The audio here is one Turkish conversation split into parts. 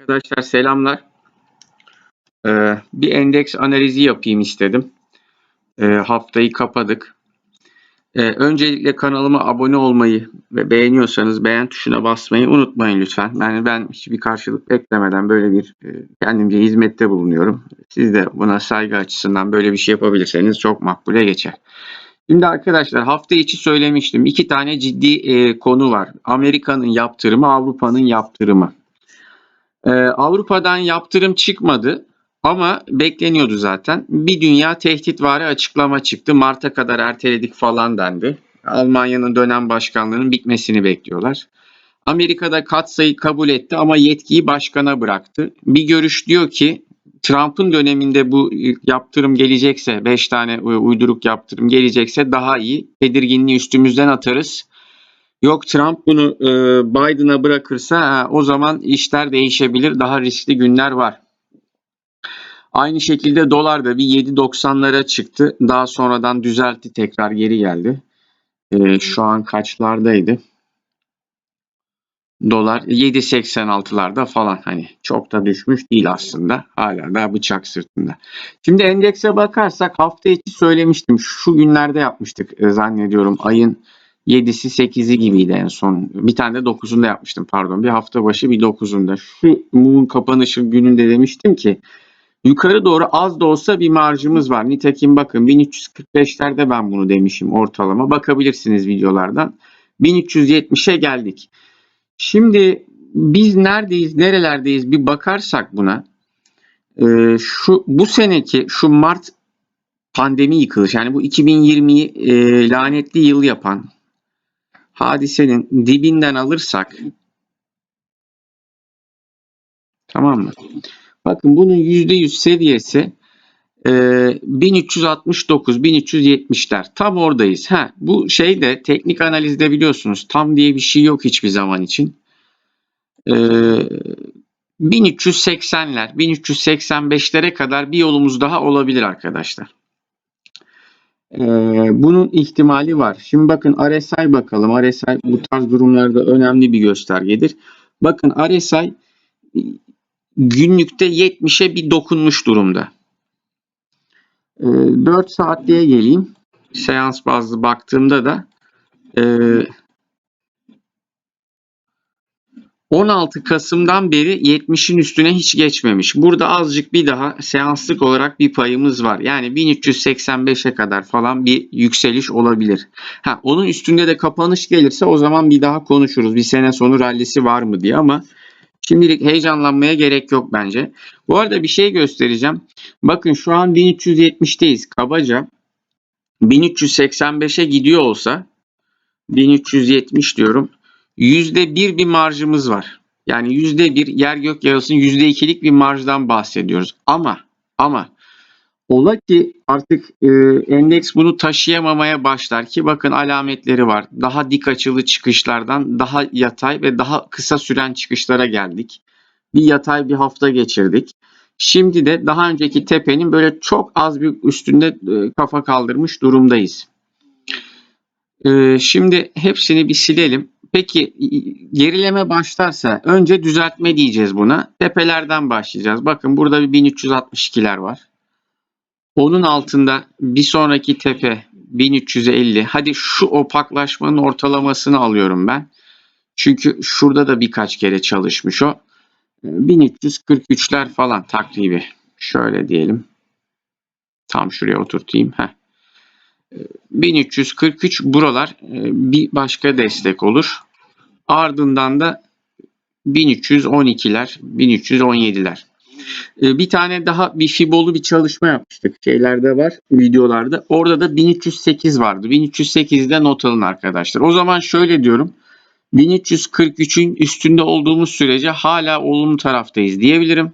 Arkadaşlar selamlar. Ee, bir endeks analizi yapayım istedim. Ee, haftayı kapadık. Ee, öncelikle kanalıma abone olmayı ve beğeniyorsanız beğen tuşuna basmayı unutmayın lütfen. Yani ben hiçbir karşılık beklemeden böyle bir e, kendimce hizmette bulunuyorum. Siz de buna saygı açısından böyle bir şey yapabilirseniz çok makbule geçer. Şimdi arkadaşlar hafta içi söylemiştim. İki tane ciddi e, konu var. Amerika'nın yaptırımı, Avrupa'nın yaptırımı. Ee, Avrupa'dan yaptırım çıkmadı ama bekleniyordu zaten. Bir dünya tehditvari açıklama çıktı. Mart'a kadar erteledik falan dendi. Almanya'nın dönem başkanlığının bitmesini bekliyorlar. Amerika'da katsayı kabul etti ama yetkiyi başkana bıraktı. Bir görüş diyor ki Trump'ın döneminde bu yaptırım gelecekse, 5 tane uyduruk yaptırım gelecekse daha iyi. Tedirginliği üstümüzden atarız. Yok Trump bunu e, Biden'a bırakırsa ha, o zaman işler değişebilir. Daha riskli günler var. Aynı şekilde dolar da bir 7.90'lara çıktı. Daha sonradan düzeltti tekrar geri geldi. E, şu an kaçlardaydı? Dolar 7.86'larda falan hani çok da düşmüş değil aslında. Hala da bıçak sırtında. Şimdi endekse bakarsak hafta içi söylemiştim. Şu günlerde yapmıştık e, zannediyorum ayın 7'si 8'i gibiydi en son. Bir tane de 9'unda yapmıştım pardon. Bir hafta başı bir 9'unda. Şu mumun kapanışı gününde demiştim ki yukarı doğru az da olsa bir marjımız var. Nitekim bakın 1345'lerde ben bunu demişim ortalama. Bakabilirsiniz videolardan. 1370'e geldik. Şimdi biz neredeyiz, nerelerdeyiz bir bakarsak buna. E, şu bu seneki şu Mart pandemi yıkılış yani bu 2020'yi e, lanetli yıl yapan hadisenin dibinden alırsak tamam mı? Bakın bunun %100 seviyesi e, 1369 1370'ler tam oradayız. Ha, bu şeyde teknik analizde biliyorsunuz tam diye bir şey yok hiçbir zaman için. E, 1380'ler 1385'lere kadar bir yolumuz daha olabilir arkadaşlar. Ee, bunun ihtimali var. Şimdi bakın RSI bakalım. RSI bu tarz durumlarda önemli bir göstergedir. Bakın RSI günlükte 70'e bir dokunmuş durumda. Ee, 4 saatliğe geleyim. Seans bazlı baktığımda da e, 16 Kasım'dan beri 70'in üstüne hiç geçmemiş. Burada azıcık bir daha seanslık olarak bir payımız var. Yani 1385'e kadar falan bir yükseliş olabilir. Ha, onun üstünde de kapanış gelirse o zaman bir daha konuşuruz. Bir sene sonu rallisi var mı diye ama şimdilik heyecanlanmaya gerek yok bence. Bu arada bir şey göstereceğim. Bakın şu an 1370'teyiz kabaca. 1385'e gidiyor olsa 1370 diyorum. Yüzde bir bir marjımız var. Yani yüzde bir yer gök yüzde ikilik bir marjdan bahsediyoruz. Ama ama ola ki artık e, endeks bunu taşıyamamaya başlar ki bakın alametleri var. Daha dik açılı çıkışlardan daha yatay ve daha kısa süren çıkışlara geldik. Bir yatay bir hafta geçirdik. Şimdi de daha önceki tepenin böyle çok az bir üstünde e, kafa kaldırmış durumdayız. E, şimdi hepsini bir silelim. Peki gerileme başlarsa önce düzeltme diyeceğiz buna. Tepelerden başlayacağız. Bakın burada bir 1362'ler var. Onun altında bir sonraki tepe 1350. Hadi şu opaklaşmanın ortalamasını alıyorum ben. Çünkü şurada da birkaç kere çalışmış o. 1343'ler falan takribi. Şöyle diyelim. Tam şuraya oturtayım. Heh. 1343 buralar e, bir başka destek olur. Ardından da 1312'ler, 1317'ler. E, bir tane daha bir fibolu bir çalışma yapmıştık. Şeylerde var, videolarda. Orada da 1308 vardı. 1308'de not alın arkadaşlar. O zaman şöyle diyorum. 1343'ün üstünde olduğumuz sürece hala olumlu taraftayız diyebilirim.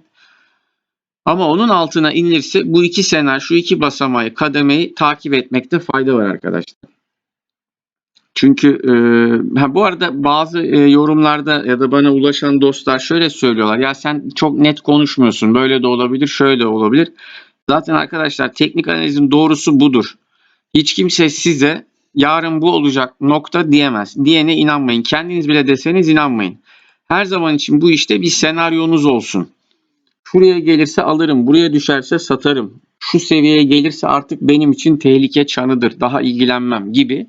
Ama onun altına inilirse bu iki senaryo, şu iki basamağı, kademeyi takip etmekte fayda var arkadaşlar. Çünkü e, ha bu arada bazı e, yorumlarda ya da bana ulaşan dostlar şöyle söylüyorlar. Ya sen çok net konuşmuyorsun. Böyle de olabilir, şöyle de olabilir. Zaten arkadaşlar teknik analizin doğrusu budur. Hiç kimse size yarın bu olacak nokta diyemez. Diyene inanmayın. Kendiniz bile deseniz inanmayın. Her zaman için bu işte bir senaryonuz olsun. Şuraya gelirse alırım, buraya düşerse satarım. Şu seviyeye gelirse artık benim için tehlike çanıdır. Daha ilgilenmem gibi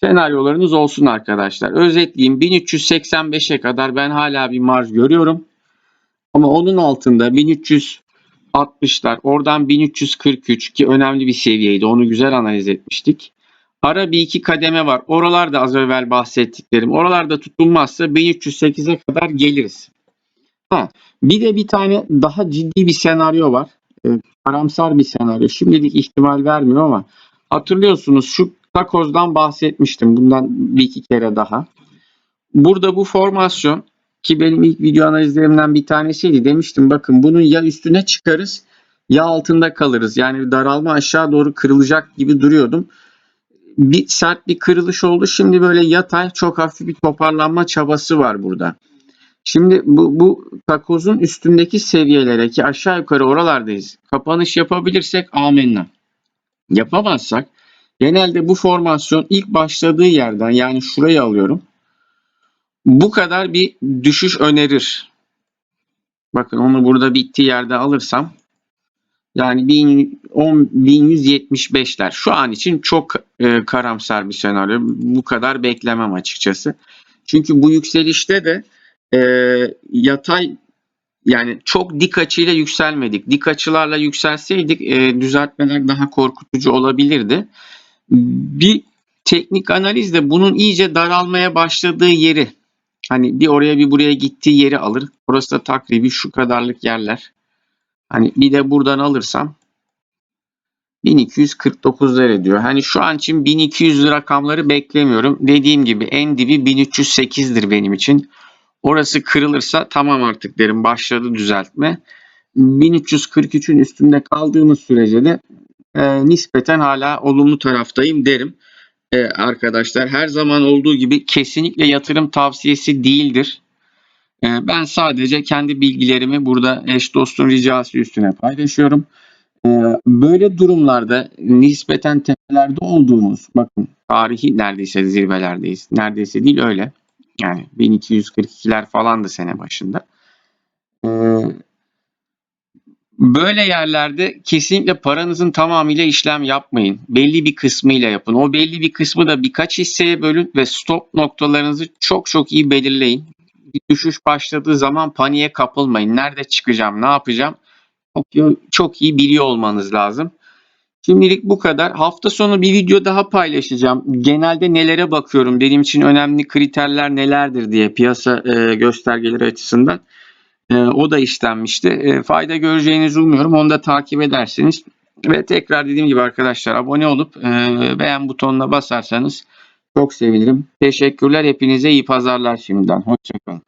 senaryolarınız olsun arkadaşlar. Özetleyeyim 1385'e kadar ben hala bir marj görüyorum. Ama onun altında 1360'lar oradan 1343 ki önemli bir seviyeydi. Onu güzel analiz etmiştik. Ara bir iki kademe var. Oralarda az evvel bahsettiklerim. Oralarda tutulmazsa 1308'e kadar geliriz. Ha, bir de bir tane daha ciddi bir senaryo var. Ee, karamsar bir senaryo. Şimdilik ihtimal vermiyor ama hatırlıyorsunuz şu takozdan bahsetmiştim. Bundan bir iki kere daha. Burada bu formasyon ki benim ilk video analizlerimden bir tanesiydi. Demiştim bakın bunun ya üstüne çıkarız ya altında kalırız. Yani daralma aşağı doğru kırılacak gibi duruyordum. Bir sert bir kırılış oldu. Şimdi böyle yatay çok hafif bir toparlanma çabası var burada. Şimdi bu, bu takozun üstündeki seviyelere ki aşağı yukarı oralardayız. Kapanış yapabilirsek amenna. Yapamazsak genelde bu formasyon ilk başladığı yerden yani şurayı alıyorum. Bu kadar bir düşüş önerir. Bakın onu burada bittiği yerde alırsam yani 1000 10 1175'ler. Şu an için çok e, karamsar bir senaryo. Bu kadar beklemem açıkçası. Çünkü bu yükselişte de e, yatay yani çok dik açıyla yükselmedik. Dik açılarla yükselseydik e, düzeltmeler daha korkutucu olabilirdi. Bir teknik analizde bunun iyice daralmaya başladığı yeri hani bir oraya bir buraya gittiği yeri alır. Burası da takribi şu kadarlık yerler. Hani bir de buradan alırsam 1249 ediyor. Hani şu an için 1200 rakamları beklemiyorum. Dediğim gibi en dibi 1308'dir benim için. Orası kırılırsa tamam artık derim başladı düzeltme. 1343'ün üstünde kaldığımız sürece de e, nispeten hala olumlu taraftayım derim. E, arkadaşlar her zaman olduğu gibi kesinlikle yatırım tavsiyesi değildir. E, ben sadece kendi bilgilerimi burada eş dostun ricası üstüne paylaşıyorum. E, böyle durumlarda nispeten tepelerde olduğumuz bakın tarihi neredeyse zirvelerdeyiz. Neredeyse değil öyle. Yani 1242'ler falandı sene başında. Ee, böyle yerlerde kesinlikle paranızın tamamıyla işlem yapmayın. Belli bir kısmıyla yapın. O belli bir kısmı da birkaç hisseye bölün ve stop noktalarınızı çok çok iyi belirleyin. Bir düşüş başladığı zaman paniğe kapılmayın. Nerede çıkacağım, ne yapacağım? Çok, çok iyi biliyor olmanız lazım. Şimdilik bu kadar. Hafta sonu bir video daha paylaşacağım. Genelde nelere bakıyorum, benim için önemli kriterler nelerdir diye piyasa e, göstergeleri açısından. E, o da işlenmişti. E, fayda göreceğinizi umuyorum. Onu da takip edersiniz. Ve tekrar dediğim gibi arkadaşlar abone olup e, beğen butonuna basarsanız çok sevinirim. Teşekkürler. Hepinize iyi pazarlar şimdiden. Hoşçakalın.